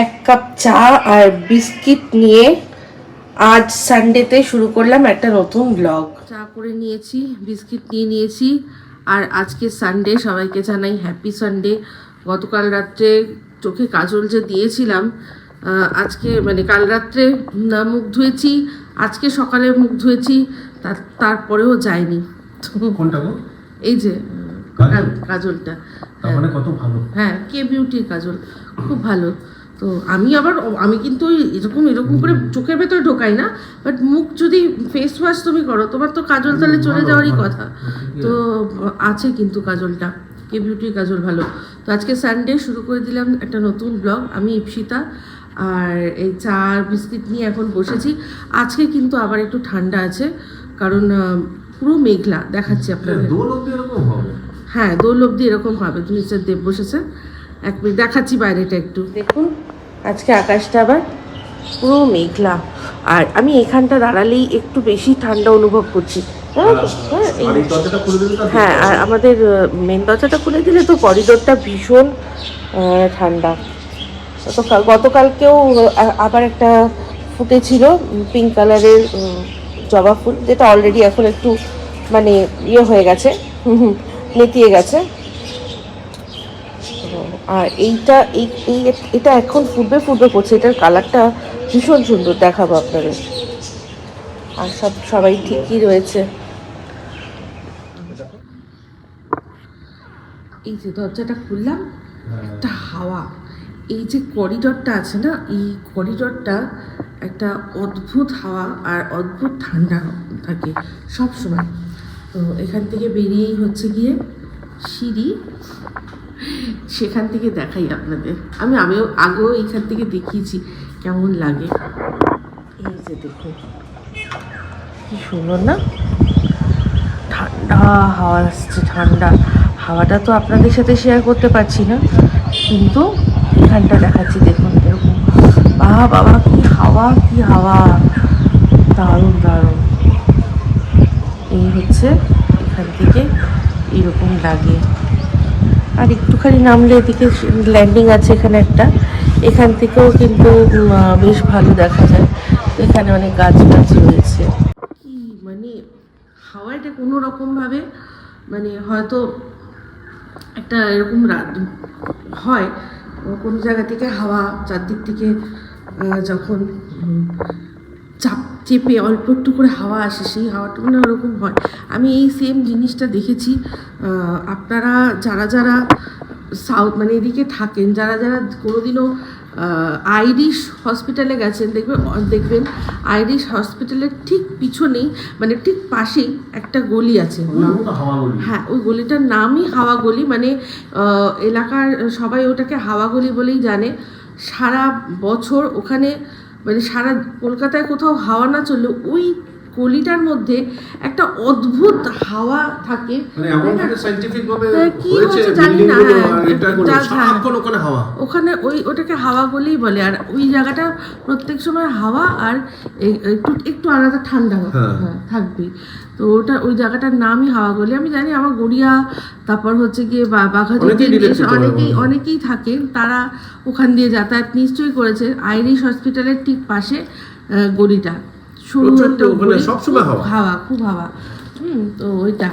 এক কাপ চা আর বিস্কিট নিয়ে আজ সানডেতে শুরু করলাম একটা নতুন ব্লগ চা করে নিয়েছি বিস্কিট নিয়ে নিয়েছি আর আজকে সানডে সবাইকে জানাই হ্যাপি সানডে গতকাল রাত্রে চোখে কাজল যে দিয়েছিলাম আজকে মানে কাল রাত্রে মুখ ধুয়েছি আজকে সকালে মুখ ধুয়েছি তার- তারপরেও যায়নি। তো কোনটা গো? এই যে কাজলটা। মানে কত ভালো। হ্যাঁ কে বিউটির কাজল? খুব ভালো। তো আমি আবার আমি কিন্তু ওই এরকম এরকম করে চোখের ভেতরে ঢোকাই না বাট মুখ যদি ফেস ওয়াশ তুমি করো তোমার তো কাজল তাহলে চলে যাওয়ারই কথা। তো আছে। কিন্তু কাজলটা কে বিউটির কাজল ভালো। তো আজকে সানডে শুরু করে দিলাম একটা নতুন ব্লগ আমি ইপসিতা আর এই চা বিস্কিট নিয়ে এখন বসেছি। আজকে কিন্তু আবার একটু ঠান্ডা আছে কারণ পুরো মেঘলা দেখাচ্ছি আপনাদের। এরকম হবে। হ্যাঁ দোল অব্দি এরকম হবে মিস্টার দেব বসেছে। এক মিনিট দেখাচ্ছি বাইরেটা একটু। দেখুন আজকে আকাশটা আবার পুরো মেঘলা। আর আমি এখানটা দাঁড়ালেই একটু বেশি ঠান্ডা অনুভব করছি। হ্যাঁ, হ্যাঁ, আর আর হ্যাঁ আর আমাদের মেন দরজাটা খুলে দিলে তো করিডোরটা ভীষণ ঠান্ডা। তো কাল- গতকালকেও আবার একটা ফুটেছিল পিঙ্ক কালারের জবা ফুল যেটা অলরেডি এখন একটু মানে ইয়ে হয়ে গেছে নেতিয়ে গেছে। আর এইটা, এই এই, এটা এখন ফুটবে ফুটবে করছে এটার কালারটা ভীষণ সুন্দর, দেখাবো আপনাদের। আর সব, সবাই ঠিকই রয়েছে। এই যে দরজাটা খুললাম, একটা হাওয়া। এই যে করিডরটা আছে না, এই করিডরটা একটা অদ্ভুত হাওয়া আর অদ্ভুত ঠান্ডা থাকে সব সময় তো এখান থেকে বেরিয়েই হচ্ছে গিয়ে সিঁড়ি। সেখান থেকে দেখাই আপনাদের। আমি, আমিও আগেও এইখান থেকে দেখিয়েছি কেমন লাগে। এই যে দেখুন, কি সুন্দর না? ঠান্ডা হাওয়া আসছে, ঠান্ডা। হাওয়াটা তো আপনাদের সাথে শেয়ার করতে পারছি না, কিন্তু এখানটা দেখাচ্ছি, দেখুন এরকম। বাবা বাবা কি হাওয়া কি হাওয়া। দারুণ দারুণ। এই হচ্ছে এখান থেকে এরকম লাগে। আর একটুখানি নামলে এদিকে ল্যান্ডিং আছে এখানে একটা। এখান থেকেও কিন্তু বেশ ভালো দেখা যায়। এখানে অনেক গাছ গাছ রয়েছে। কি মানে হাওয়াটা কোনো রকমভাবে মানে হয়তো একটা এরকম হয়, কোনো জায়গা থেকে হাওয়া, চারদিক থেকে যখন চাপ অল্প একটু করে হাওয়া আসে সেই হাওয়াটা মানে ওরকম হয়। আমি এই সেম জিনিসটা দেখেছি। আপনারা যারা যারা সাউথ মানে এদিকে থাকেন যারা যারা কোনোদিনও আইরিশ হসপিটালে গেছেন দেখবেন দেখবেন আইরিশ হসপিটালের ঠিক পিছনেই মানে ঠিক পাশেই একটা গলি আছে। হ্যাঁ ওই গলিটার নামই হাওয়া গলি মানে এলাকার সবাই ওটাকে হাওয়া গলি বলেই জানে। সারা বছর ওখানে মানে সারা কলকাতায় কোথাও হাওয়া না চললে ওই গলিটার মধ্যে একটা অদ্ভুত হাওয়া থাকে। মানে হ্যাঁ, কি হয়েছে হয়েছে জানি না, হ্যাঁ, হ্যাঁ। ওখানে ওই ওটাকে হাওয়া বলেই বলে আর ওই জায়গাটা প্রত্যেক সময় হাওয়া আর একটু একটু আলাদা ঠান্ডা থাকবে তো ওটা ওই জায়গাটার নামই হাওয়া গলি আমি জানি আমার গড়িয়া তারপর হচ্ছে গিয়ে বা- বাঘাযতীন অনেকেই অনেকেই থাকে তারা ওখান দিয়ে যাতায়াত নিশ্চয়ই করেছে। আইরিশ হসপিটালের ঠিক পাশে আহ, গলিটা সরু ওখানে সবসময় হাওয়া। হাওয়া খুব হাওয়া। হুম তো ওইটা।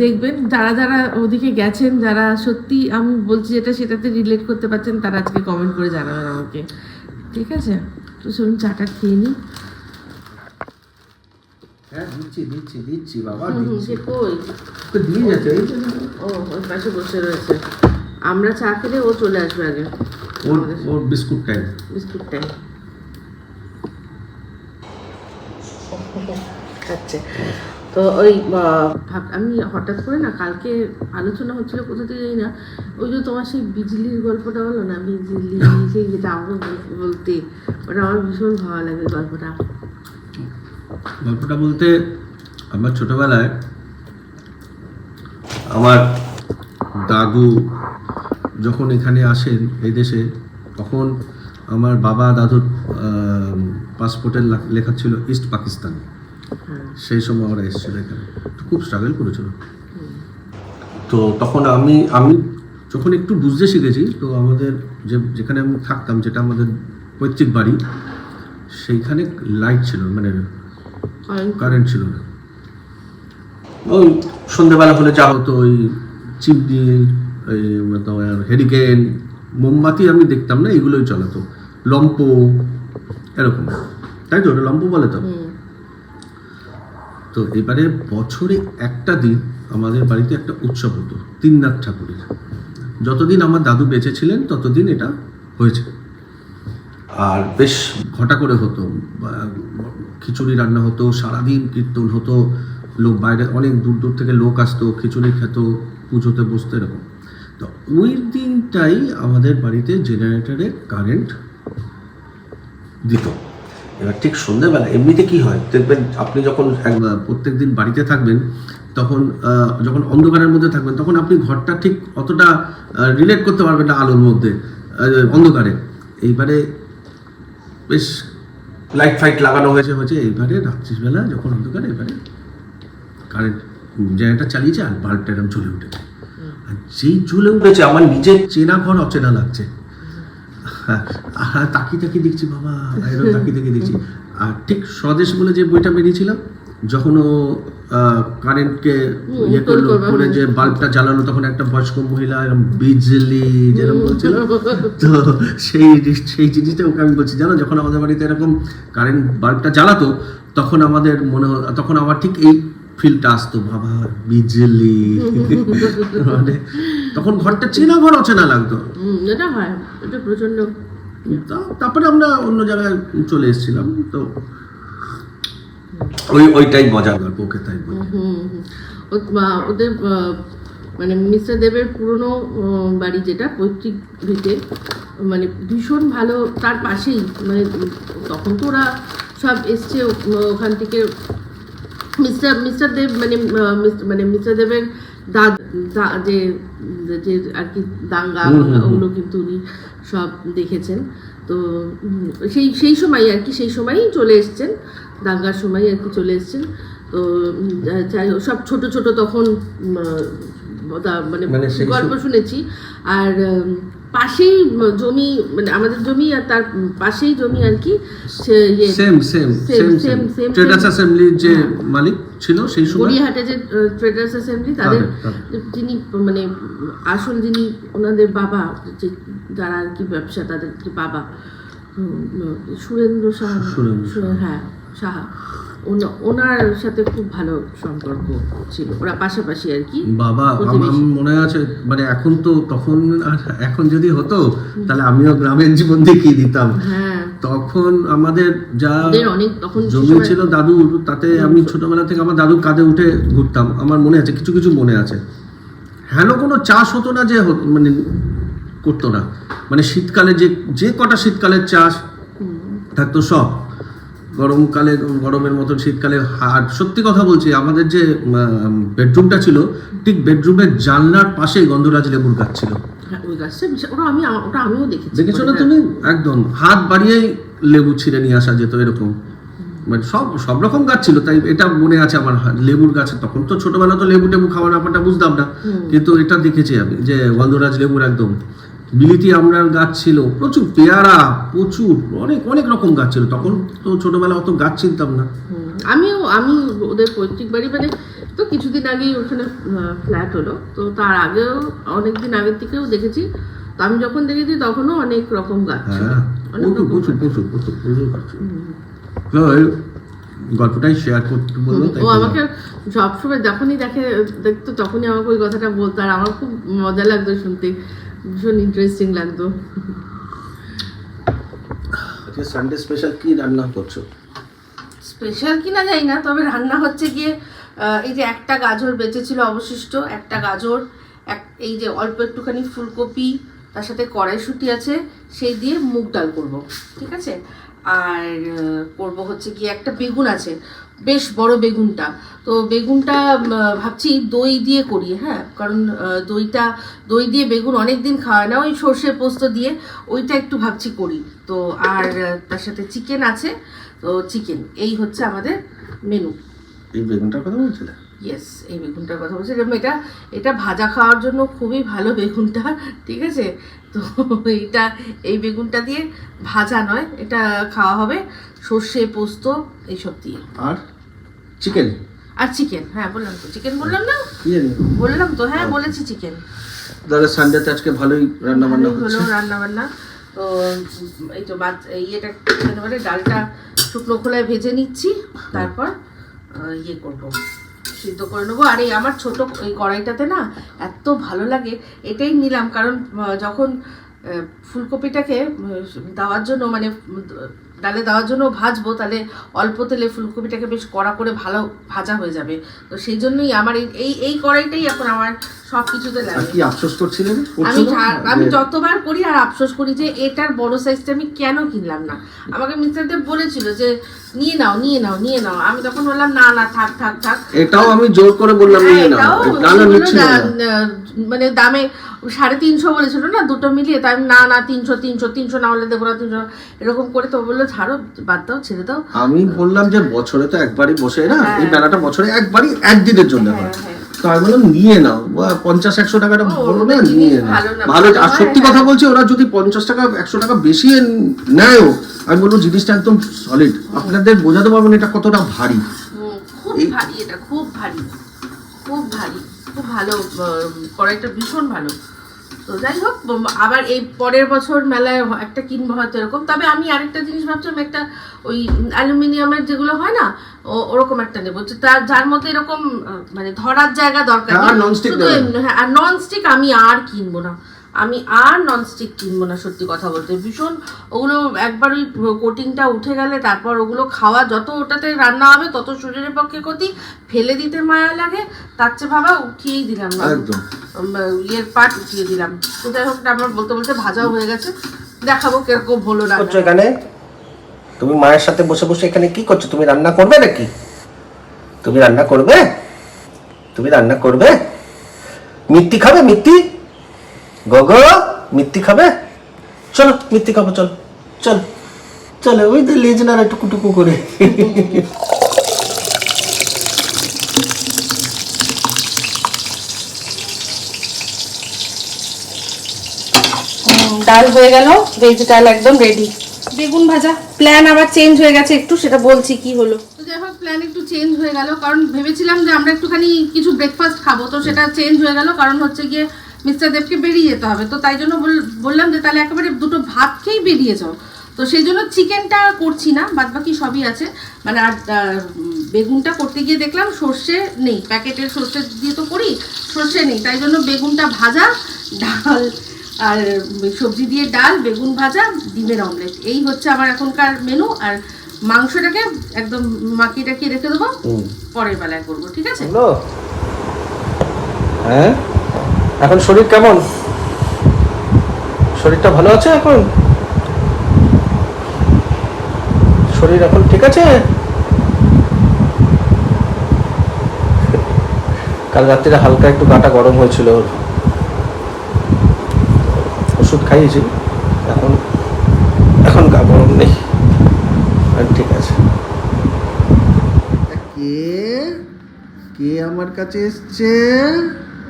দেখবেন যারা যারা ওদিকে গেছেন যারা সত্যি আমি বলছি যেটা সেটাতে রিলেট করতে পারছেন তারা আজকে কমেন্ট করে জানাবেন আমাকে। ঠিক আছে? তো চলুন চাটা খেয়ে নিই। হ্যাঁ দিচ্ছি দিচ্ছি দিচ্ছি বাবা দিচ্ছি। কই? তো দিয়ে যাচ্ছে। ও ওই পাশে বসে রয়েছে। আমরা চা খেলে ও চলে আসবে আগে। ওর ওর বিস্কুট টাইম বিস্কুটটাই আচ্ছা তো ওই আমি হঠাৎ করে না কালকে আলোচনা হচ্ছিল কোথা থেকে জানি না, ওই যে তোমার সেই বিজলির গল্পটা বলো না, বিজলি, সেই যেটা আমাকে বলতে, ওটা আমার ভীষণ ভালো লাগে গল্পটা। গল্পটা বলতে আমার ছোটবেলায় আমার দাদু যখন এখানে আসেন এই দেশে, তখন আমার বাবা দাদুর পাসপোর্টের লেখা ছিল ইস্ট পাকিস্তান সেই সময় ওরা এসেছিল এখানে। খুব স্ট্রাগল করেছিল। তো তখন আমি আমি যখন একটু বুঝতে শিখেছি তো আমাদের যে যেখানে আমি থাকতাম যেটা আমাদের পৈতৃক বাড়ি সেইখানে লাইট ছিল মানে কারেন্ট ছিল না। ওই সন্ধ্যেবেলা হলে যা হতো ওই চিমনি ওই তোমার হেরিকেন মোমবাতি আমি দেখতাম না এগুলোই চালাতো। লম্প এরকম। তাই তো? লম্প বলে তো। তো এবারে বছরে একটা দিন আমাদের বাড়িতে একটা উৎসব হতো, তিননাথ ঠাকুরের। যতদিন আমার দাদু বেঁচে ছিলেন, ততদিন এটা হয়েছে। আর বেশ ঘটা করে হতো খিচুড়ি রান্না হতো, সারাদিন কীর্তন হতো, লোক বাইরে, অনেক দূর দূর থেকে লোক আসতো, খিচুড়ি খেত, পুজোতে বসতো এরকম। তো ওই দিনটাই আমাদের বাড়িতে জেনারেটরে কারেন্ট দিত। এবার ঠিক সন্ধ্যেবেলা, এমনিতে কি হয়? দেখবেন আপনি যখন প্রত্যেক দিন বাড়িতে থাকবেন, তখন যখন অন্ধকারের মধ্যে থাকবেন, তখন আপনি ঘরটা ঠিক অতটা রিলেট করতে পারবেন না আলোর মধ্যে অন্ধকারে। এইবারে বেশ লাইট ফাইট লাগানো হয়েছে হয়েছে। এইবারে রাত্রিবেলা যখন অন্ধকার এবারে কারেন্ট জায়গাটা চালিয়েছে আর বাল্বটা এরকম চলে উঠেছে আর যেই জ্বলে উঠেছে, আমার নিজের চেনা ঘর অচেনা লাগছে। আর তাকিয়ে তাকিয়ে দেখছি বাবা এরকম তাকিয়ে তাকিয়ে দেখছি। আর ঠিক স্বদেশ বলে যে বইটা বেরিয়েছিলাম যখন ও কারেন্টকে ইয়ে করল করে যে বাল্বটা জ্বালানো তখন একটা বয়স্ক মহিলা এরকম বিজলি যেরকম বলছিল তো সেই সেই জিনিসটা ওকে আমি বলছি জানো যখন আমাদের বাড়িতে এরকম কারেন্ট বাল্বটা জ্বালাতো তখন আমাদের মনে তখন আমার ঠিক এই ফিলটা আসতো বাবা বিজলি। মানে তখন ঘরটা চেনা ঘর অচেনা লাগতো। এটা হয় এটা প্রচণ্ড তারপরে আমরা অন্য জায়গায় চলে এসেছিলাম তো ওই ওইটাই মজার গল্প ওকে তাই বলি। ওদের মানে মিস্টার দেবের পুরনো বাড়ি যেটা পৈতৃক ভিটে মানে ভীষণ ভালো তার পাশেই মানে তখন তো ওরা সব এসছে ওখান থেকে মিস্টার মিস্টার দেব মানে মানে মিস্টার দেবের যে যে আর কি দাঙ্গা। ওগুলো কিন্তু উনি সব দেখেছেন। তো সেই সেই সময় আর কি সেই সময়ই চলে এসছেন দাঙ্গার সময় আর কি চলে এসছেন। তো যাই হোক, সব ছোট ছোট তখন মানে মানে গল্প শুনেছি। আর পাশেই জমি মানে আমাদের জমি আর তার পাশেই জমি আর কি সে ইয়ে same same same same traders same. অ্যাসেম্বলির যে মালিক ছিল সেই সময়? গড়িয়াহাটে যে ট্রেডার্স অ্যাসেম্বলি তাদের যিনি মানে আসল যিনি ওনাদের বাবা যে যারা আর কি ব্যবসা তাদের বাবা? সুরেন্দ্র সাহা। হ্যাঁ সাহা। ওনার সাথে খুব ভালো সম্পর্ক ছিল। ওরা পাশাপাশি আর কি বাবা আমার মনে আছে মানে এখন তো তখন আর এখন যদি হতো তাহলে আমিও গ্রামের জীবন দেখিয়ে দিতাম। হ্যাঁ। তখন আমাদের যা অনেক তখন জমি ছিল দাদুর তাতে আমি ছোটবেলা থেকে আমার দাদুর কাঁধে উঠে ঘুরতাম। আমার মনে আছে কিছু কিছু মনে আছে। হেন কোনো চাষ হতো না যে মানে করতো না। মানে শীতকালে যে যে কটা শীতকালের চাষ থাকতো সব। গরমকালে গরমের মতন শীতকালে আর সত্যি কথা বলছি আমাদের যে বেডরুমটা ছিল ঠিক বেডরুমের জানলার পাশেই গন্ধরাজ লেবুর গাছ ছিল। হ্যাঁ, আমি ওটা আমিও দেখেছি। দেখেছ না হ্যাঁ। তুমি? একদম। হাত বাড়িয়েই লেবু ছিঁড়ে নিয়ে আসা যেত এরকম। মানে সব সব রকম গাছ ছিল তাই এটা মনে আছে আমার লেবুর গাছে। তখন তো ছোটবেলা তো লেবু টেবু খাওয়া ব্যাপারটা বুঝতাম না। কিন্তু এটা দেখেছি আমি যে গন্ধরাজ লেবুর একদম। বিলিতি আমরার গাছ ছিল। প্রচুর পেয়ারা প্রচুর অনেক অনেক রকম গাছ ছিল। তখন তো ছোটবেলা অত গাছ চিনতাম না। আমিও আমি ওদের পৈতৃক বাড়ি মানে তো কিছুদিন আগেই ওখানে ফ্ল্যাট হলো। তো তার আগেও অনেক দিন আগের থেকেও দেখেছি। তো আমি যখন দেখেছি তখনও অনেক রকম গাছ ছিল। প্রচুর প্রচুর প্রচুর প্রচুর প্রচুর গাছ তো গল্পটাই শেয়ার করতে বলল ও আমাকে সবসময় যখনই দেখে দেখতো তখনই আমাকে ওই কথাটা বলতো। আর আমার খুব মজা লাগতো শুনতে। ভীষণ ইন্টারেস্টিং লাগতো। আজকে সানডে স্পেশাল কি রান্না করছ? স্পেশাল কিনা যাই না তবে রান্না হচ্ছে গিয়ে এই যে একটা গাজর বেঁচেছিল অবশিষ্ট একটা গাজর এক এই যে অল্প একটুখানি ফুলকপি তার সাথে কড়াইশুঁটি আছে সেই দিয়ে মুগ ডাল করব ঠিক আছে? আর করব হচ্ছে গিয়ে একটা বেগুন আছে বেশ বড় বেগুনটা। তো বেগুনটা ভাবছি দই দিয়ে করি হ্যাঁ? কারণ দইটা দই দিয়ে বেগুন অনেক দিন খাওয়া না ওই সর্ষে পোস্ত দিয়ে ওইটা একটু ভাবছি করি। তো আর তার সাথে চিকেন আছে তো চিকেন এই হচ্ছে আমাদের মেনু। এই বেগুনটার কথা বলছিলে? ইয়েস এই বেগুনটার কথা বলছি এরকম এটা এটা ভাজা খাওয়ার জন্য খুবই ভালো বেগুনটা ঠিক আছে? তো এইটা এই বেগুনটা দিয়ে ভাজা নয় এটা খাওয়া হবে সর্ষে পোস্ত এইসব দিয়ে। আর চিকেন? আর চিকেন হ্যাঁ বললাম তো। চিকেন বললাম না? বললাম তো হ্যাঁ বলেছি চিকেন দাদা সানডেতে আজকে ভালোই রান্না বান্না হচ্ছে। হলো রান্না বান্না তো এই তো বাদ ইয়েটা বলে ডালটা শুকনো খোলায় ভেজে নিচ্ছি তারপর ইয়ে করব সিদ্ধ করে নেব। আর এই আমার ছোট এই কড়াইটাতে না এত ভালো লাগে এটাই নিলাম। কারণ যখন ফুলকপিটাকে দেওয়ার জন্য মানে ডালে দেওয়ার জন্য ভাজবো তাহলে অল্প তেলে ফুলকপিটাকে বেশ কড়া করে ভালো ভাজা হয়ে যাবে। তো সেই জন্যই আমার এই- এই কড়াইটাই এখন আমার সব কিছুতে লাগে। কি আফসোস করছিলেন? আমি আমি যতবার করি আর আফসোস করি যে এটার বড় সাইজটা আমি কেন কিনলাম না। আমাকে মিস্টার দেব বলেছিল যে নিয়ে নাও নিয়ে নাও নিয়ে নাও। আমি তখন বললাম না না থাক থাক থাক। এটাও আমি জোর করে বললাম হ্যাঁ, নিয়ে নাও। না না মানে দামে সাড়ে তিনশো বলেছিল না দুটো মিলিয়ে তাই না না তিনশো তিনশো তিনশো না হলে দেবো না তিনশো এরকম করে তো বলল ছাড়ো বাদ দাও ছেড়ে দাও। আমি বললাম যে বছরে তো একবারই বসে না হ্যাঁ। এই মেলাটা বছরে একবারই একদিনের জন্য হয়। হ্যাঁ, হ্যাঁ। তো আমি বললাম নিয়ে নাও পঞ্চাশ একশো টাকাটা বলো না নিয়ে নাও। ভালো আর সত্যি হ্যাঁ। কথা বলছি ওরা যদি পঞ্চাশ টাকা একশো টাকা বেশি নেয়ও আমি বলব জিনিসটা একদম সলিড আপনাদের বোঝাতে পারবেন এটা কতটা ভারী। খুব ভারী এটা খুব ভারী খুব ভারী। খুব ভালো কড়াইটা ভীষণ ভালো। তো যাই হোক আবার এই পরের বছর মেলায় একটা কিনবো হয়তো এরকম। তবে আমি আরেকটা জিনিস ভাবছিলাম একটা ওই অ্যালুমিনিয়ামের যেগুলো হয় না ও- ওরকম একটা নেব। তার যার মধ্যে এরকম মানে ধরার জায়গা দরকার হ্যাঁ, আর non-stick শুধু নেবে না। এমনি- হ্যাঁ, আর ননস্টিক আমি আর কিনবো না। আমি আর ননস্টিক কিনবো না সত্যি কথা বলতে। ভীষণ ওগুলো একবার ওই কোটিংটা উঠে গেলে তারপর ওগুলো খাওয়া যত ওটাতে রান্না হবে তত শরীরের পক্ষে ক্ষতি। ফেলে দিতে মায়া লাগে তার চেয়ে ভাবা উঠিয়েই দিলাম ইয়ের পাট উঠিয়ে দিলাম। তো যাই হোক আমার বলতে বলতে ভাজাও হয়ে গেছে। দেখাবো কীরকম হলো না এখানে? তুমি মায়ের সাথে বসে বসে এখানে কি করছ? তুমি রান্না করবে নাকি? তুমি রান্না করবে? তুমি রান্না করবে? মিত্তি খাবে মিত্তি গগো মিত্তি খাবে? চলো মিত্তি খাব চল চল চলো ওই তো লেজ না টুকু টুকু করে ডাল হয়ে গেল ভেজ ডাল একদম রেডি বেগুন ভাজা প্ল্যান আবার চেঞ্জ হয়ে গেছে একটু সেটা বলছি কি হলো। তো যাই হোক প্ল্যান একটু চেঞ্জ হয়ে গেল কারণ ভেবেছিলাম যে আমরা একটুখানি কিছু ব্রেকফাস্ট খাব তো সেটা চেঞ্জ হয়ে গেল কারণ হচ্ছে গিয়ে মিস্টার দেবকে বেরিয়ে যেতে হবে। তো তাই জন্য বল- বললাম যে তাহলে একেবারে দুটো ভাত খেয়েই বেরিয়ে যাও। তো সেই জন্য চিকেনটা করছি না বাদ বাকি সবই আছে। মানে আর বেগুনটা করতে গিয়ে দেখলাম সর্ষে নেই। প্যাকেটের সর্ষে দিয়ে তো করি সর্ষে নেই। তাই জন্য বেগুনটা ভাজা ডাল আর সবজি দিয়ে ডাল বেগুন ভাজা ডিমের অমলেট। এই হচ্ছে আমার এখনকার মেনু আর মাংসটাকে একদম মাখিয়ে টাকিয়ে রেখে দেবো। পরের বেলায় করব ঠিক আছে? হ্যাঁ? এখন শরীর কেমন? শরীরটা ভালো আছে এখন? শরীর এখন ঠিক আছে? কাল রাত্রিরে হালকা একটু গাটা গরম হয়েছিল ওর। ওষুধ খাইয়েছি। এখন এখন গা গরম নেই। ঠিক আছে। কে? কে আমার কাছে এসছে?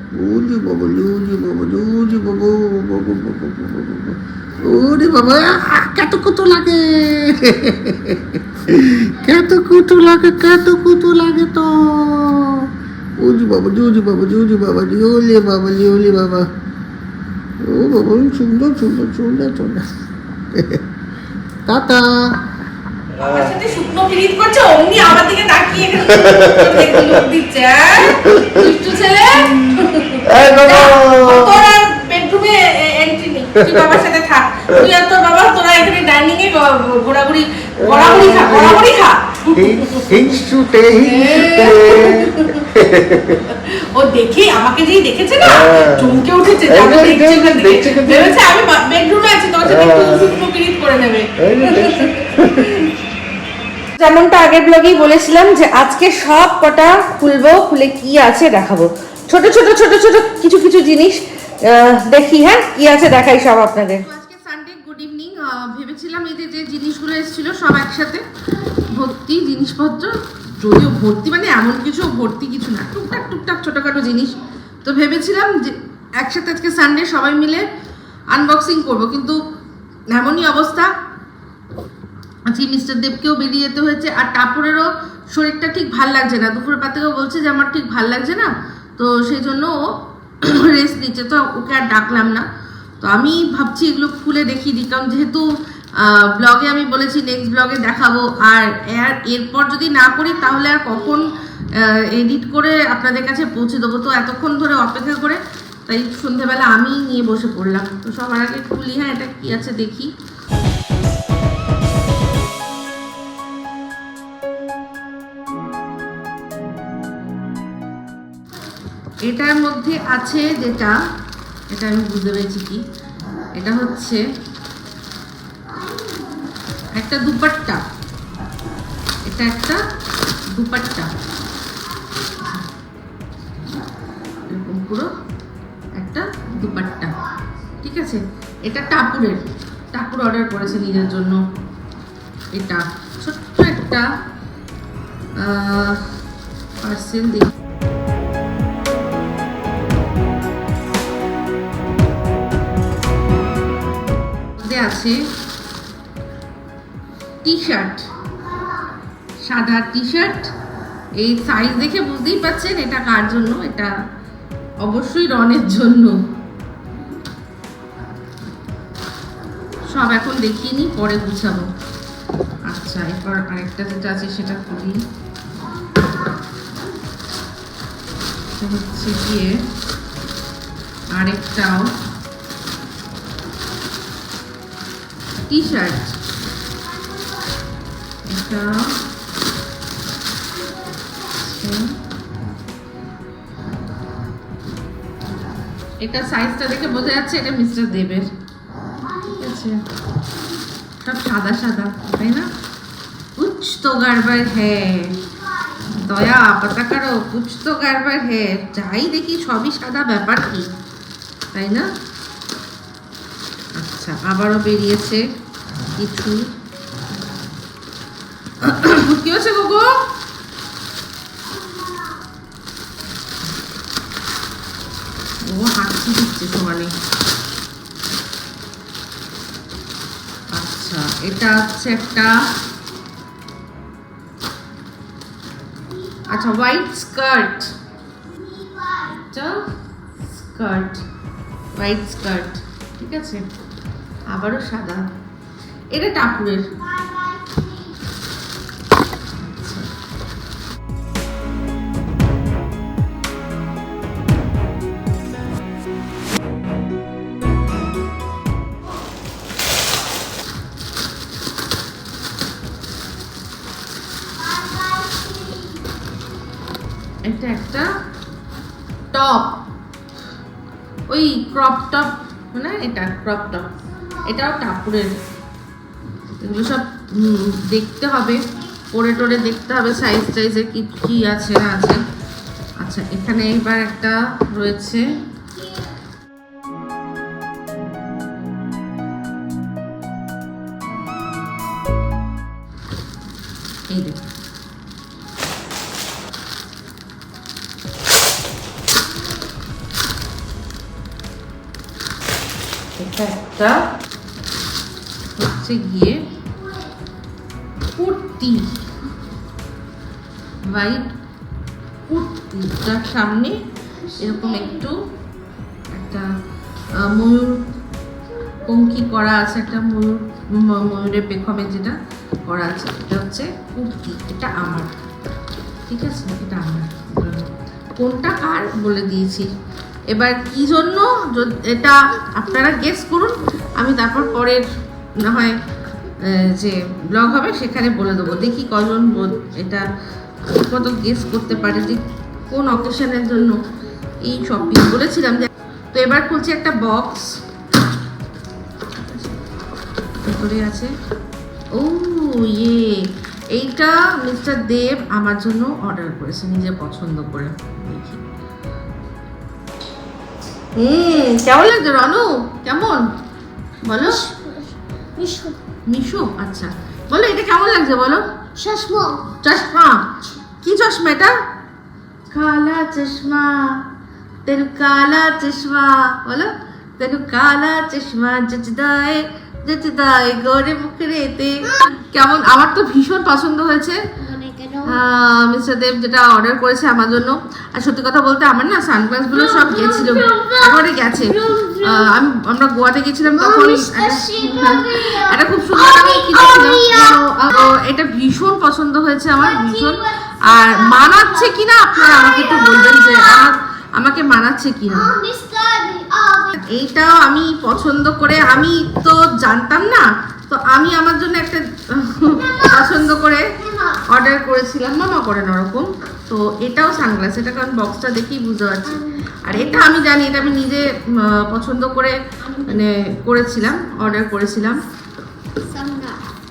উজু বাবু লুজু বাবু লুজু বাবু বাবু বাবু বাবু ওরে বাবা কত কত লাগে কত কত লাগে কত কত লাগে তো উজু বাবা জুজু বাবা জুজু বাবা লিওলি বাবা লিওলি বাবা ও বাবা সুন্দর সুন্দর সুন্দর সুন্দর টাটা আমার সাথে শুকনো করছে অমনি আমার দিকে তাকিয়ে দিচ্ছে হ্যাঁ? দুষ্টু ছেলে। তোর আর বেডরুমে এন্ট্রি নেই। তুই বাবার সাথে থাক। তুই আর তোর বাবা তোরা এখানে ডাইনিং এ ঘোরাঘুরি ঘোরাঘুরি খা ঘোরাঘুরি খা। হিংসুটে হিংসুটে। ও দেখে আমাকে যেই দেখেছে না হ্যাঁ। চমকে উঠেছে দেখছে আমি বেডরুমে আছি তোমার সাথে একটু হ্যাঁ। করে নেবে। যেমনটা আগের ব্লগেই বলেছিলাম যে আজকে সব কটা খুলবো, খুলে কি আছে দেখাবো। ছোট ছোট ছোট ছোট কিছু কিছু জিনিস দেখি হ্যাঁ? কি আছে দেখাই সব আপনাদের। আজকে সানডে গুড ইভিনিং ভেবেছিলাম এই যে যে জিনিসগুলো এসেছিল সব একসাথে, ভর্তি জিনিসপত্র, যদিও ভর্তি মানে এমন কিছু ভর্তি কিছু না, টুকটাক টুকটাক ছোটোখাটো জিনিস। তো ভেবেছিলাম যে একসাথে আজকে সানডে সবাই মিলে আনবক্সিং করব, কিন্তু এমনই অবস্থা আজকে মিস্টার দেবকেও বেরিয়ে যেতে হয়েছে। আর টাপুরেরও শরীরটা ঠিক ভালো লাগছে না। দুপুরের পর থেকেও বলছে যে, আমার ঠিক ভালো লাগছে না। তো সেই জন্য ও রেস্ট নিচ্ছে। তো ওকে আর ডাকলাম না। তো আমি ভাবছি এগুলো খুলে দেখিয়ে দিই। কারণ যেহেতু ব্লগে আমি বলেছি নেক্সট ব্লগে দেখাবো। আর এর, এরপর যদি না করি, তাহলে আর কখন এডিট করে আপনাদের কাছে পৌঁছে দেবো। তো এতক্ষণ ধরে অপেক্ষা করে, তাই সন্ধেবেলা আমি নিয়ে বসে পড়লাম। তো সবার আগে খুলি। হ্যাঁ এটা কি আছে দেখি। এটার মধ্যে আছে যেটা, এটা আমি বুঝতে পেরেছি কি? এটা হচ্ছে একটা দুপাট্টা। এটা একটা দুপাট্টা। এরকম পুরো একটা দুপাট্টা। ঠিক আছে? এটা টাপুরের। টাপুর অর্ডার করেছে নিজের জন্য। এটা ছোট্ট একটা পার্সেল দেখি। আছে। টি শার্ট সাদা টি শার্ট এই সাইজ দেখে বুঝতেই পাচ্ছেন এটা কার জন্য? এটা অবশ্যই রনের জন্য। সব এখন দেখিয়ে নিই, পরে গুছাবো। আচ্ছা এরপর আরেকটা যেটা আছে সেটা খুলি। হচ্ছে গিয়ে আরেকটাও। টি শার্ট এটা এটা সাইজটা দেখে বোঝা যাচ্ছে এটা মিস্টার দেবের। ঠিক আছে। সব সাদা সাদা, তাই না? কুছ তো গাড়বার হ্যাঁ দয়া পাতা কারও কুছ তো গাড়বার হ্যাঁ যাই দেখি, সবই সাদা, ব্যাপার কি? তাই না? আচ্ছা আবারও বেরিয়েছে। কিছু কি হচ্ছে গোগো ও হাঁটছি দিচ্ছে সমানে আচ্ছা এটা হচ্ছে একটা আচ্ছা white skirt skirt white skirt ঠিক আছে? আবারও সাদা। এটা টাপুরের এটা একটা টপ। ওই ক্রপ টপ না এটা ক্রপ টপ এটাও টাপুরের এগুলো সব দেখতে হবে। পরে টোরে দেখতে হবে সাইজ টাইজে কি কি আছে না আছে। আচ্ছা এখানে এবার একটা রয়েছে। হচ্ছে গিয়ে কুর্তি। হোয়াইট কুর্তি তার সামনে এরকম একটু একটা ময়ূর পঙ্কি করা আছে, একটা ময়ূর ময়ূরের পেখমে যেটা করা আছে এটা হচ্ছে কুর্তি, এটা আমার। ঠিক আছে? এটা আমার। কোনটা কার বলে দিয়েছি? এবার কি জন্য? এটা আপনারা গেস করুন, আমি তারপর পরের না হয় যে ব্লগ হবে সেখানে বলে দেবো। দেখি কজন এটা কত গেস করতে পারে যে কোন অকেশনের জন্য এই শপিং বলেছিলাম যে, তো এবার খুলছি একটা বক্স ভেতরে আছে। ও ইয়ে। এইটা মিস্টার দেব আমার জন্য অর্ডার করেছে, নিজে পছন্দ করে। দেখি। হুম কেমন লাগছে রনু? কেমন? বলো। মিশু মিশো আচ্ছা। বলো এটা কেমন লাগছে বলো? চশমা। চশমা? কি চশমা এটা? কালা চশমা তেরু কালা চশমা। বলো তেরু কালা চশমা জচদায় জচদায় গোরে মুখরেতে কেমন? আমার তো ভীষণ পছন্দ হয়েছে। মিস্টার দেব যেটা অর্ডার করেছে আমার জন্য। আর সত্যি কথা বলতে আমার না সানগ্লাসগুলো সব গেছিল। একবারে গেছে। আমি আমরা গোয়াতে গেছিলাম তখন একটা- খুব সুন্দর আমি কিনেছিলাম। এটা ভীষণ পছন্দ হয়েছে আমার ভীষণ। আর মানাচ্ছে কিনা আপনারা আমাকে একটু বলবেন যে আমার আমাকে মানাচ্ছে কিনা। এইটাও আমি পছন্দ করে আমি তো জানতাম না। তো আমি আমার জন্য একটা পছন্দ করে অর্ডার করেছিলাম। মামা করেন ওরকম। তো এটাও সানগ্লাস এটা কারণ বক্সটা দেখেই বুঝতে পারছি। আর এটা আমি জানি এটা আমি নিজে পছন্দ করে মানে করেছিলাম অর্ডার করেছিলাম।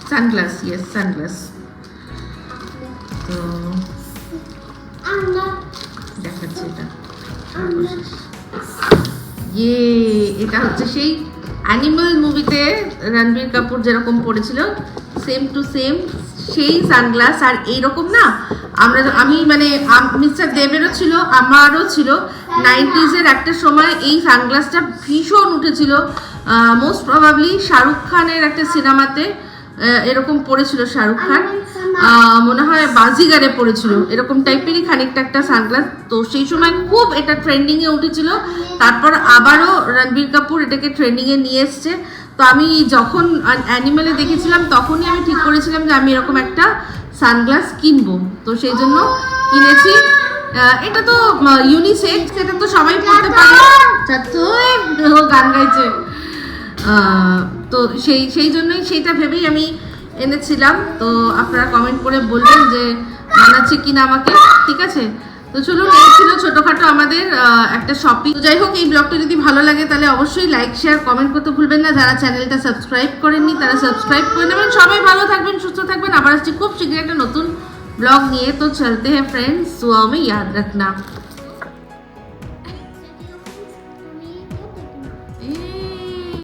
সানগ্লাস। ইয়েস সানগ্লাস তো দেখাচ্ছি এটা। ইয়ে এটা হচ্ছে সেই অ্যানিমাল মুভিতে রণবীর কাপুর যেরকম পড়েছিল সেম টু সেম সেই সানগ্লাস আর এইরকম না? আমরা আমি মানে মিস্টার দেবেরও ছিল, আমারও ছিল। নাইনটিজের একটা সময় এই সানগ্লাসটা ভীষণ উঠেছিল। মোস্ট প্রবাবলি শাহরুখ খানের একটা সিনেমাতে এরকম পড়েছিল শাহরুখ খান। মনে হয় বাজিগারে পড়েছিল। এরকম টাইপেরই খানিকটা একটা সানগ্লাস তো সেই সময় খুব এটা ট্রেন্ডিংয়ে উঠেছিল। তারপর আবারও রণবীর কাপুর এটাকে ট্রেন্ডিংয়ে নিয়ে এসছে। তো আমি যখন অ্যানিমেলে দেখেছিলাম, তখনই আমি ঠিক করেছিলাম যে আমি এরকম একটা সানগ্লাস কিনবো। তো সেই জন্য কিনেছি। এটা তো ইউনিসেক্স এটা তো সবাই পড়তে পারে। গান গাইছে। তো সেই সেই জন্যই সেইটা ভেবেই আমি এনেছিলাম। তো আপনারা কমেন্ট করে বলবেন যে মানাচ্ছে কিনা আমাকে। ঠিক আছে? তো চলুন, এই ছিল ছোটখাটো আমাদের একটা শপিং তো যাই হোক, এই ব্লগটা যদি ভালো লাগে, তাহলে অবশ্যই লাইক শেয়ার কমেন্ট করতে ভুলবেন না। যারা চ্যানেলটা সাবস্ক্রাইব করেননি, তারা সাবস্ক্রাইব করে নেবেন। সবাই ভালো থাকবেন, সুস্থ থাকবেন। আবার আসছি খুব শীঘ্রই একটা নতুন ব্লগ নিয়ে। তো চলতে হ্যাঁ ফ্রেন্ডস সুয়াও মে ইয়াদ রাখনা।